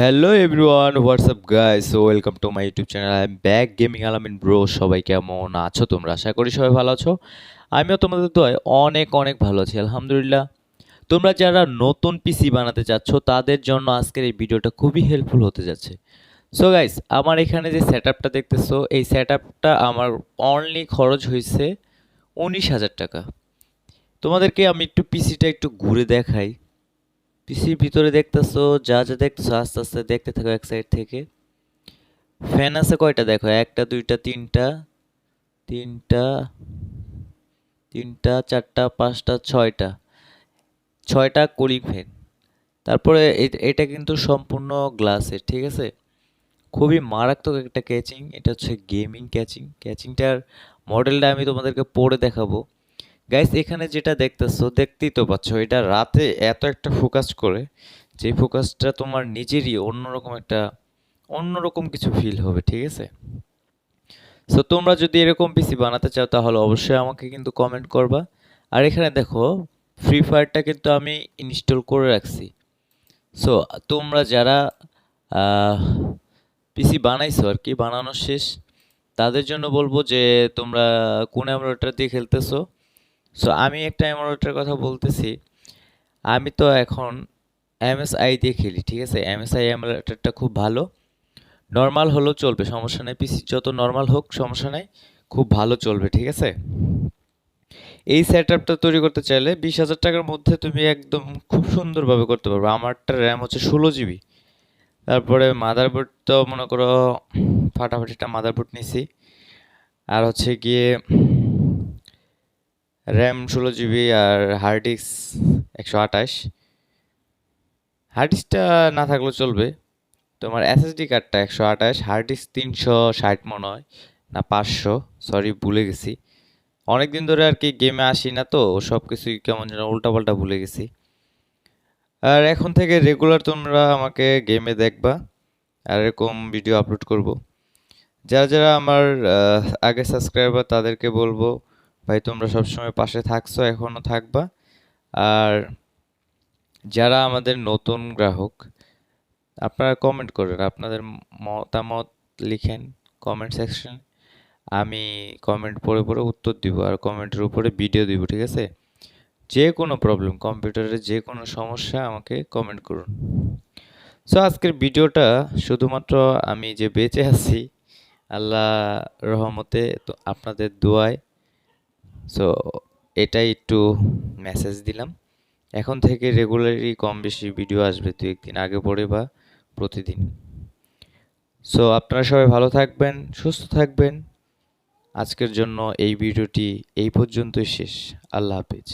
Hello everyone WhatsApp guys welcome to my YouTube channel I back gaming Alamin bro সবাই কেমন আছো তোমরা? আশা করি সবাই ভালো আছো। আমিও তোমাদের দোয়ায় অনেক অনেক ভালো আছি, আলহামদুলিল্লাহ। তোমরা যারা নতুন পিসি বানাতে চাচ্ছ, তাদের জন্য আজকের এই ভিডিওটা খুবই হেল্পফুল হতে যাচ্ছে। সো গাইস আমার এখানে যে সেট আপটা দেখতেছো, এই সেট আপটা আমার অনলি খরচ হয়েছে উনিশ হাজার টাকা। তোমাদেরকে আমি একটু পিসিটা একটু ঘুরে দেখাই। পিসির ভিতরে দেখতেছো, যা যা দেখতেছো, আস্তে আস্তে দেখতে থাকো এক সাইড থেকে। ফ্যান আছে কয়টা দেখো? একটা, দুইটা, তিনটা তিনটা তিনটা, চারটা, পাঁচটা, ছয়টা। ছয়টা কুলিং ফ্যান তারপরে এটা কিন্তু সম্পূর্ণ গ্লাসের ঠিক আছে? খুবই মারাত্মক একটা ক্যাচিং এটা হচ্ছে গেমিং ক্যাচিং ক্যাচিংটার মডেলটা আমি তোমাদেরকে পরে দেখাবো। গাইস এখানে যেটা দেখতেছো, দেখতেই তো পাচ্ছ, এটা রাতে এত একটা ফোকাস করে, যে ফোকাসটা তোমার নিজেরই অন্যরকম একটা, অন্যরকম কিছু ফিল হবে, ঠিক আছে? সো তোমরা যদি এরকম পিসি বানাতে চাও, তাহলে অবশ্যই আমাকে কিন্তু কমেন্ট করবা। আর এখানে দেখো ফ্রি ফায়ারটা কিন্তু আমি ইনস্টল করে রাখছি। সো তোমরা যারা পিসি বানাইছো আর কি, বানানো শেষ, তাদের জন্য বলব যে তোমরা কোন এমুলেটর দিয়ে খেলতেছো সো আমি একটা এমুলেটরের কথা বলতেছি। আমি তো এখন এমএসআই দিয়ে খেলি, ঠিক আছে? এমএসআই এমুলেটরটা খুব ভালো। নর্মাল হলেও চলবে, সমস্যা নেই। পিসি যত নর্মাল হোক, সমস্যা নেই। খুব ভালো চলবে, ঠিক আছে? এই সেট আপটা তৈরি করতে চাইলে বিশ হাজার টাকার মধ্যে তুমি একদম খুব সুন্দরভাবে করতে পারবে। আমারটা র্যাম হচ্ছে ষোলো জিবি তারপরে মাদারবোর্ড তো মনে করো, ফাটাফাটিটা মাদারবোর্ড নিছি। আর হচ্ছে গিয়ে র্যাম ষোলো জিবি আর হার্ড ডিস্ক একশো আঠাশ। হার্ড ডিস্কটা না থাকলেও চলবে। তোমার এসএসডি কার্ডটা একশো আঠাশ হার্ড ডিস্ক তিনশো ষাট মনে হয়, না পাঁচশো সরি ভুলে গেছি। অনেক দিন ধরে আর কি গেমে আসি না তো, সব কিছুই কেমন যেন উল্টাপাল্টা ভুলে গেছি। আর এখন থেকে রেগুলার তোমরা আমাকে গেমে দেখবা, আর এরকম ভিডিও আপলোড করব। যারা যারা আমার আগে সাবস্ক্রাইবার তাদেরকে বলব ভাই, তোমরা সবসময় পাশে থাকছো এখনও থাকবা। আর যারা আমাদের নতুন গ্রাহক, আপনারা কমেন্ট করেন, আপনাদের মতামত লিখেন কমেন্ট সেকশন আমি কমেন্ট পড়ে পড়ে উত্তর দিব আর কমেন্টের উপরে ভিডিও দিব, ঠিক আছে? যে কোনো প্রবলেম কম্পিউটারের যে কোনো সমস্যা আমাকে কমেন্ট করুন। সো আজকের ভিডিওটা শুধুমাত্র আমি যে বেঁচে আছি, আল্লাহ রহমতে তো আপনাদের দোয়ায় সো এটাই একটু মেসেজ দিলাম। এখন থেকে রেগুলারই কম বেশি ভিডিও আসবে দু একদিন আগে পরে বা প্রতিদিন। সো আপনারা সবাই ভালো থাকবেন, সুস্থ থাকবেন। আজকের জন্য এই ভিডিওটি এই পর্যন্তই শেষ। আল্লাহ হাফেজ।